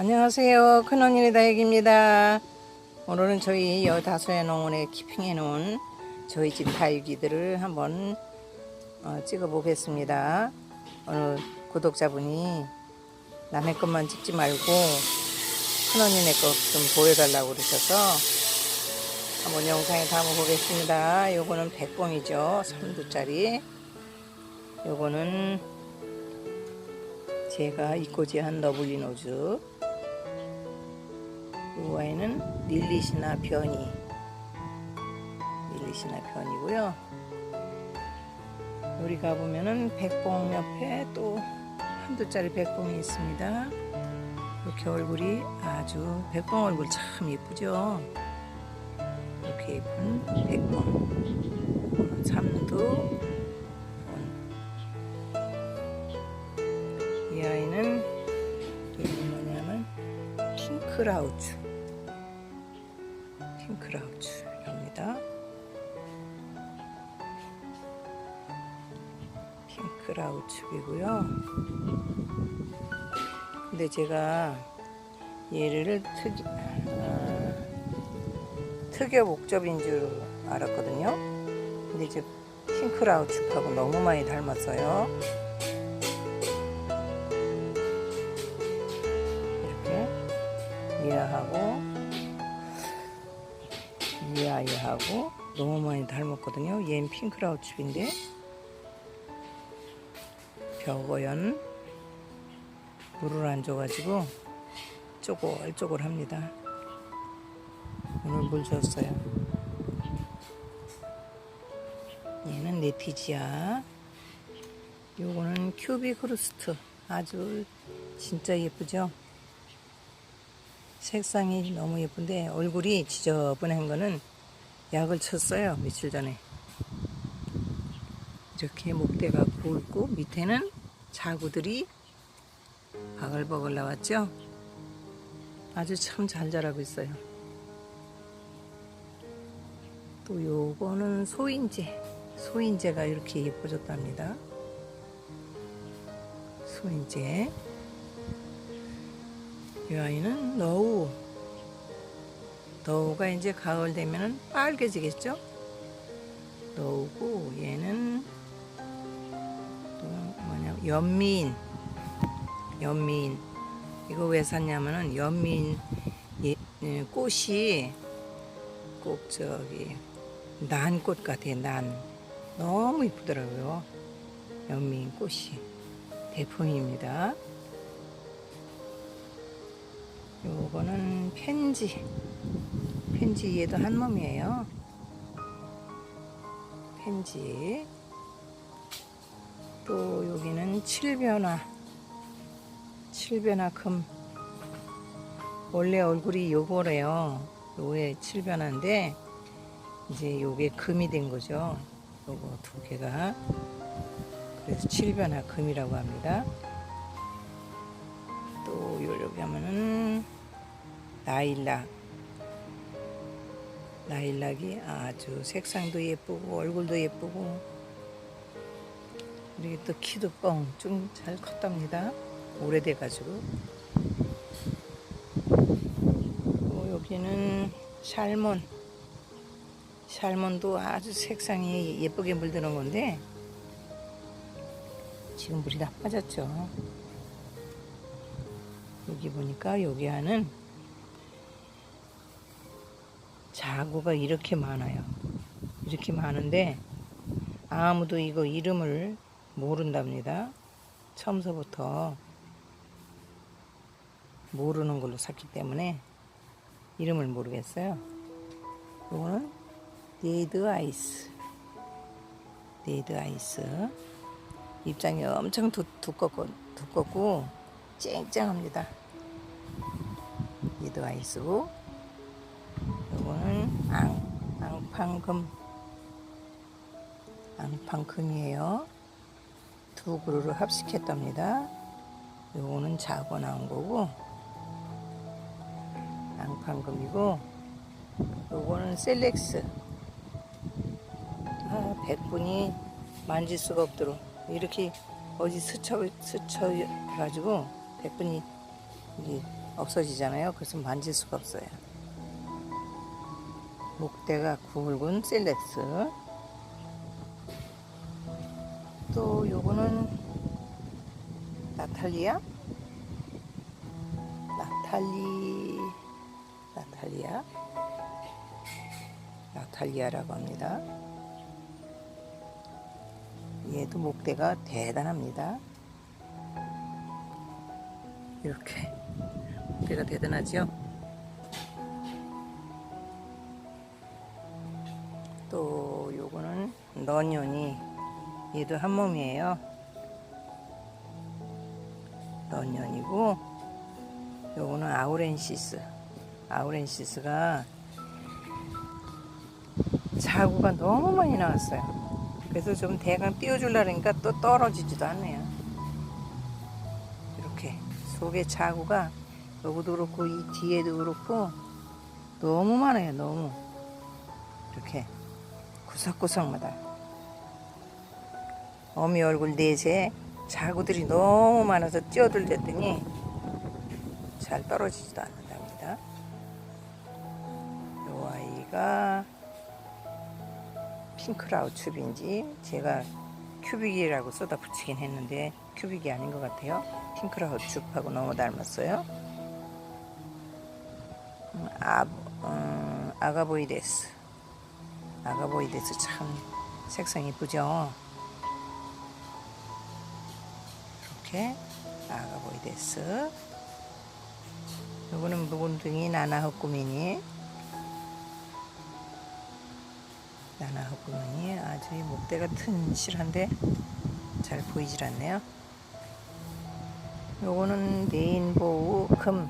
안녕하세요. 큰언니 다육입니다. 오늘은 저희 여다소의 농원에 키핑해 놓은 저희 집 다육이들을 한번 어, 찍어 보겠습니다. 오늘 구독자분이 남의 것만 찍지 말고 큰언니네 것 좀 보여달라고 그러셔서 한번 영상에 담아 보겠습니다. 요거는 백봉이죠. 3두짜리. 요거는 제가 이꼬지한 너블리 노즈 이 아이는 릴리시나 변이 릴리시나 변이고요. 여기 가보면은 백봉 옆에 또 한두 짜리 백봉이 있습니다. 이렇게 얼굴이 아주 백봉 얼굴 참 예쁘죠? 이렇게 예쁜 백봉. 삼두 이 아이는 이름이 뭐냐면 핑크라우츠 핑 크라우츠입니다. 핑크라우츠이고요. 근데 제가 얘를 특이 아, 특여 목접인 줄 알았거든요. 근데 이제 핑크라우츠하고 너무 많이 닮았어요. 이렇게 이 아이하고 너무 많이 닮았거든요. 얘는 핑크라우츠인데 벽어연 물을 안 줘가지고 쪼글쪼글합니다. 오늘 물 줬어요. 얘는 네티지아. 요거는 큐비크루스트. 아주 진짜 예쁘죠? 색상이 너무 예쁜데 얼굴이 지저분한 거는 약을 쳤어요 며칠 전에. 이렇게 목대가 굵고 밑에는 자구들이 바글바글 나왔죠? 아주 참 잘 자라고 있어요. 또 요거는 소인재 소인재가 이렇게 예뻐졌답니다. 소인재 이 아이는 너우. 너우가 이제 가을 되면은 빨개지겠죠? 너우고 얘는 또 뭐냐 연미인. 연미인. 이거 왜 샀냐면은 연미인 예, 예, 꽃이 꼭 저기 난 꽃 같아요. 난. 너무 이쁘더라고요. 연미인 꽃이 대품입니다. 요거는 펜지. 펜지 얘도 한 몸이에요. 펜지. 또 여기는 칠변화. 칠변화 금. 원래 얼굴이 요거래요. 요게 칠변화인데 이제 요게 금이 된 거죠. 요거 두 개가. 그래서 칠변화 금이라고 합니다. 또 여기 하면은 나일락. 나일락이 아주 색상도 예쁘고 얼굴도 예쁘고 그리고 또 키도 뻥 좀 잘 컸답니다. 오래돼 가지고. 뭐 여기는 샬몬. 샬몬도 아주 색상이 예쁘게 물드는 건데 지금 물이 다 빠졌죠 여기 보니까 여기 안은 자구가 이렇게 많아요. 이렇게 많은데 아무도 이거 이름을 모른답니다. 처음서부터 모르는 걸로 샀기 때문에 이름을 모르겠어요. 이거는 네이드 아이스. 네이드 아이스. 입장이 엄청 두, 두껍고, 두껍고 쨍쨍합니다. 얘도 아이스고 요거는 앙, 앙팡금 앙팡금이에요. 두 그루를 합식했답니다. 요거는 작아 나온 거고 앙팡금이고 요거는 셀렉스 아, 백분이 만질 수가 없도록 이렇게 어디 스쳐 스쳐 가지고 백분이 이게 없어지잖아요. 그래서 만질 수가 없어요. 목대가 굵은 셀렉스. 또 요거는 나탈리아? 나탈리 나탈리아 나탈리아라고 합니다. 얘도 목대가 대단합니다. 이렇게 목대가 대단하죠. 또 요거는 너년이 얘도 한 몸이에요. 너년이고 요거는 아우렌시스. 아우렌시스가 자구가 너무 많이 나왔어요. 그래서 좀 대강 띄워주려니까 또 떨어지지도 않네요. 이렇게 속에 자구가 여기도 그렇고 이 뒤에도 그렇고 너무 많아요. 너무 이렇게 구석구석마다 어미 얼굴 넷에 자구들이 너무 많아서 뛰어들렸더니 잘 떨어지지도 않는답니다. 요 아이가 핑크라우 춥인지 제가 큐빅이라고 써다 붙이긴 했는데 큐빅이 아닌 것 같아요. 핑크라우 춥하고 너무 닮았어요. 음, 아, 음, 아가보이데스. 아가보이데스 참 색상 이쁘죠? 이렇게 아가보이데스. 요거는 묵은둥이 나나헛구미니 나나헛구미니 아주 이 목대가 튼실한데 잘 보이질 않네요. 요거는 레인보우 금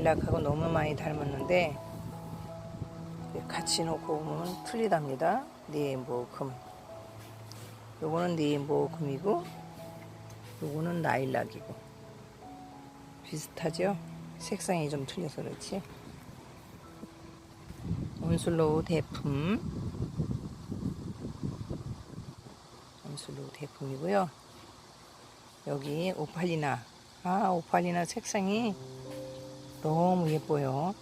라일락하고 너무 많이 닮았는데 같이 놓고 보면 틀리답니다. 레인보우 금 요거는 레인보우 금이고 요거는 라일락이고 비슷하죠? 색상이 좀 틀려서 그렇지. 온슬로우 대품. 온슬로우 대품이고요. 여기 오팔리나. 아, 오팔리나 색상이 너무 예뻐요.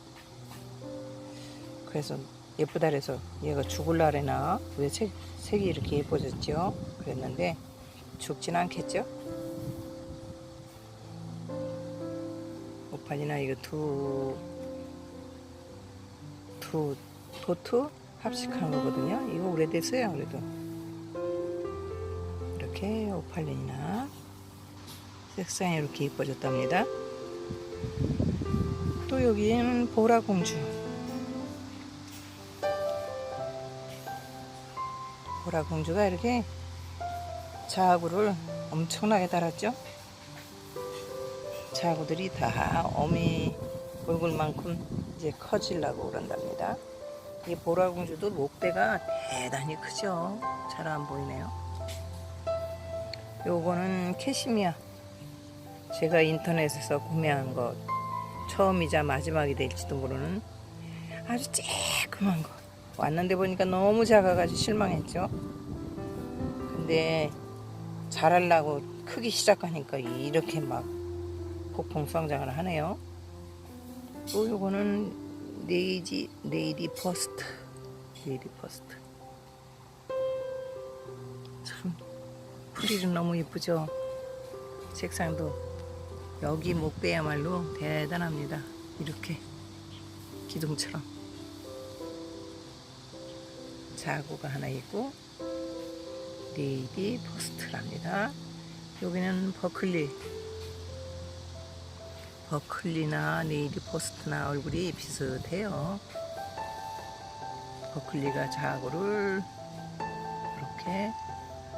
그래서 예쁘다 그래서 얘가 죽을라래나 왜 색, 색이 이렇게 예뻐졌죠? 그랬는데 죽진 않겠죠? 오판이나 이거 두, 두, 도트 합식한 거거든요. 이거 오래됐어요, 그래도. 이렇게 오팔린이나 색상이 이렇게 이뻐졌답니다. 또 여기는 보라공주. 보라공주가 이렇게 자구를 엄청나게 달았죠. 자구들이 다 어미 얼굴만큼 이제 커지려고 그런답니다. 이 보라공주도 목대가 대단히 크죠. 잘 안 보이네요. 요거는 캐시미아. 제가 인터넷에서 구매한 거 처음이자 마지막이 될지도 모르는 아주 쬐끔한 거. 왔는데 보니까 너무 작아가지고 실망했죠. 근데 자랄라고 크기 시작하니까 이렇게 막 폭풍 성장을 하네요. 또 요거는 네이지 네이디 퍼스트 네이디 퍼스트 참 풀이는 너무 이쁘죠. 색상도 여기 목대야말로 대단합니다. 이렇게 기둥처럼 자구가 하나 있고 네이디 퍼스트랍니다. 여기는 버클리 버클리나 네이디 포스트나 얼굴이 비슷해요. 버클리가 자구를 이렇게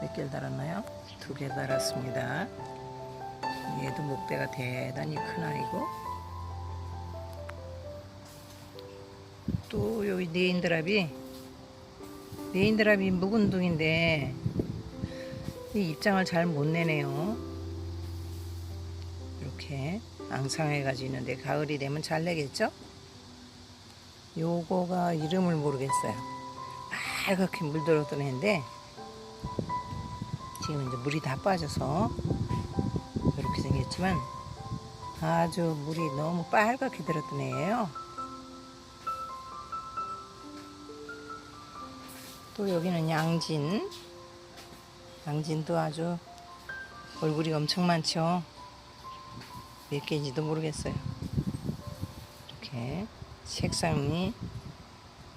몇 개를 달았나요? 두 개 달았습니다. 얘도 목대가 대단히 큰 아이고 또 여기 네인드랍이 네인드랍이 묵은둥인데 이 입장을 잘 못 내네요. 이렇게 앙상해 가지고 있는데 가을이 되면 잘 내겠죠? 요거가 이름을 모르겠어요. 빨갛게 물들었던 애인데 지금 이제 물이 다 빠져서 생겼지만 아주 물이 너무 빨갛게 들었던 애예요. 또 여기는 양진. 양진도 아주 얼굴이 엄청 많죠. 몇 개인지도 모르겠어요. 이렇게 색상이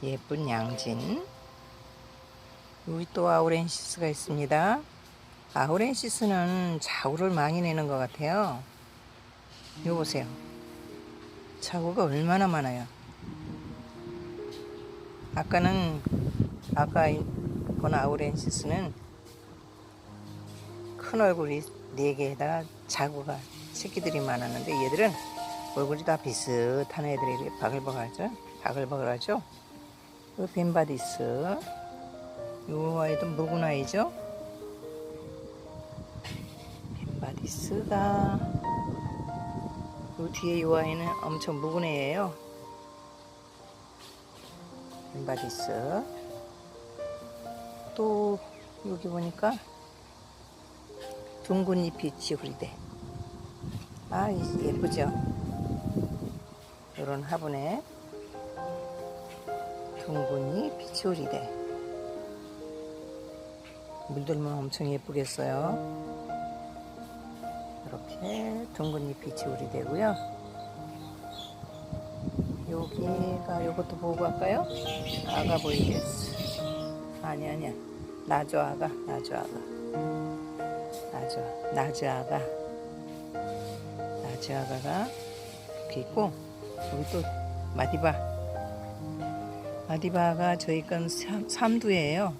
예쁜 양진. 여기 또 아우렌시스가 있습니다. 아우렌시스는 자구를 많이 내는 것 같아요. 이거 보세요. 자구가 얼마나 많아요. 아까는 아까 본 아우렌시스는 큰 얼굴이 네 개에다가 자구가 새끼들이 많았는데 얘들은 얼굴이 다 비슷한 애들이 바글바글하죠. 바글바글하죠. 이 벤바디스. 요 아이도 묵은 아이죠. 벤바디스가 요 뒤에 요 아이는 엄청 묵은 애예요. 벤바디스. 또 여기 보니까 둥근 잎이 지우리대. 아 이- 예쁘죠? 이런 화분에 둥근이 비치오리대. 물들면 엄청 예쁘겠어요. 이렇게 둥근 잎이 지우리 되고요. 여기가 요것도 보고 갈까요? 아가 보이겠어. 아니 아니야. 나주 아가, 나주 아가. 나주, 나주 아가. 나주 아가가 이렇게 있고 여기 또 마디바. 마디바가 저희 건 삼- 삼두예요.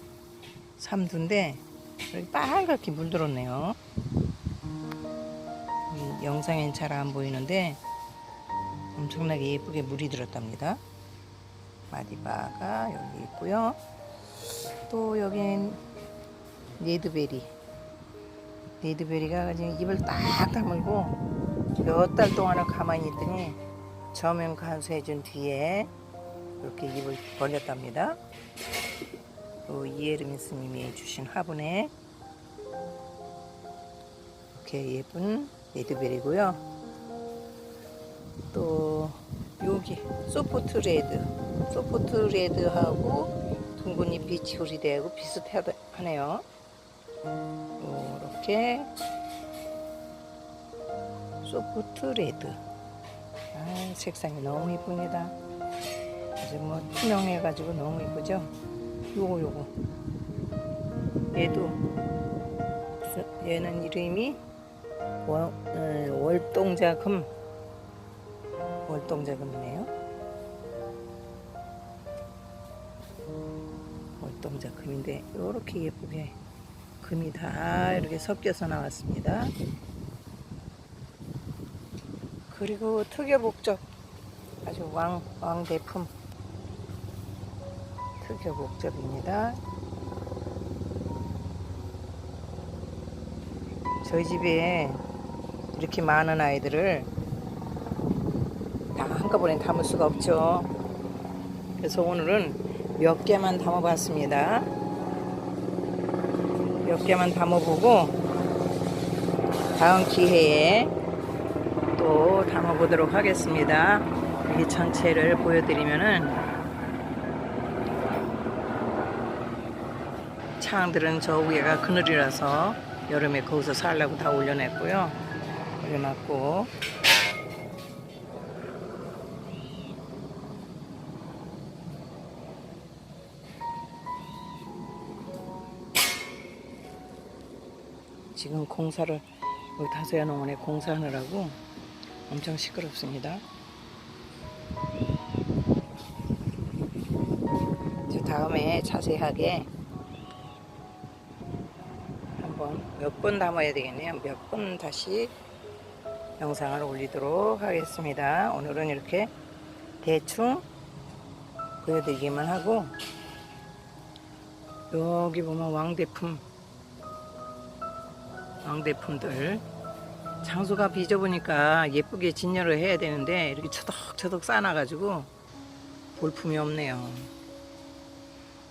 삼두인데 여기 빨갛게 물들었네요. 이 영상엔 잘 안 보이는데 엄청나게 예쁘게 물이 들었답니다. 마디바가 여기 있고요. 또 여긴 레드베리. 레드베리가 지금 입을 딱 다물고 몇 달 동안은 가만히 있더니 저면 간수해준 뒤에 이렇게 입을 벌렸답니다. 또 이예르민 스님이 주신 화분에 이렇게 예쁜 레드베리고요. 또 여기 소포트 레드, 소포트 레드하고 둥근이 비치오리대하고 비슷하네요. 이렇게 소프트 레드. 아, 색상이 너무 이쁩니다. 아주 뭐 투명해가지고 너무 이쁘죠? 요거 요거 얘도 얘는 이름이 월, 어, 월동자금. 월동자금이네요. 월동자금인데 이렇게 예쁘게 금이 다 이렇게 섞여서 나왔습니다. 그리고 특여복적 아주 왕, 왕대품. 특여 목적입니다. 저희 집에 이렇게 많은 아이들을 다 한꺼번에 담을 수가 없죠. 그래서 오늘은 몇 개만 담아봤습니다. 몇 개만 담아보고 다음 기회에 또 담아보도록 하겠습니다. 이 전체를 보여드리면은 창들은 저 위에가 그늘이라서 여름에 거기서 살라고 다 올려냈고요. 올려놨고 지금 공사를 우리 다소야 농원에 공사하느라고 엄청 시끄럽습니다. 다음에 자세하게 몇 번 담아야 되겠네요. 몇 번 다시 영상을 올리도록 하겠습니다. 오늘은 이렇게 대충 보여드리기만 하고 여기 보면 왕대품 왕대품들 장소가 비좁으니까 예쁘게 진열을 해야 되는데 이렇게 처덕처덕 쌓아놔가지고 볼품이 없네요.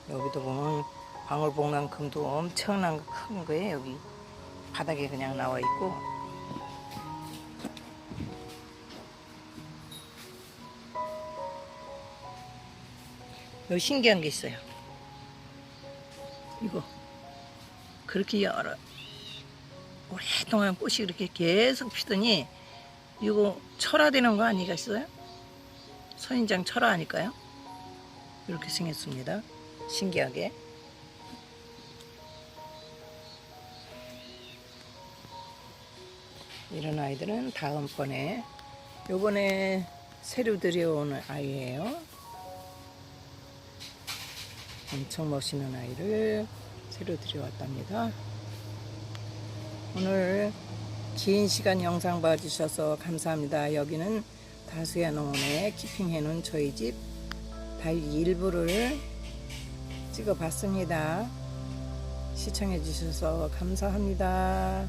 여기도 보면 방울복랑금도 엄청난 거큰 거예요. 여기 바닥에 그냥 나와 있고 요 신기한 게 있어요. 이거 그렇게 여러 오랫동안 꽃이 그렇게 계속 피더니 이거 철화되는 거 아니겠어요? 선인장 철화 아닐까요? 이렇게 생겼습니다. 신기하게. 이런 아이들은 다음번에 요번에 새로 들여온 아이예요. 엄청 멋있는 아이를 새로 들여왔답니다. 오늘 긴 시간 영상 봐주셔서 감사합니다. 여기는 다수야 농원에 키핑해 놓은 저희 집달 일부를 찍어 봤습니다. 시청해 주셔서 감사합니다.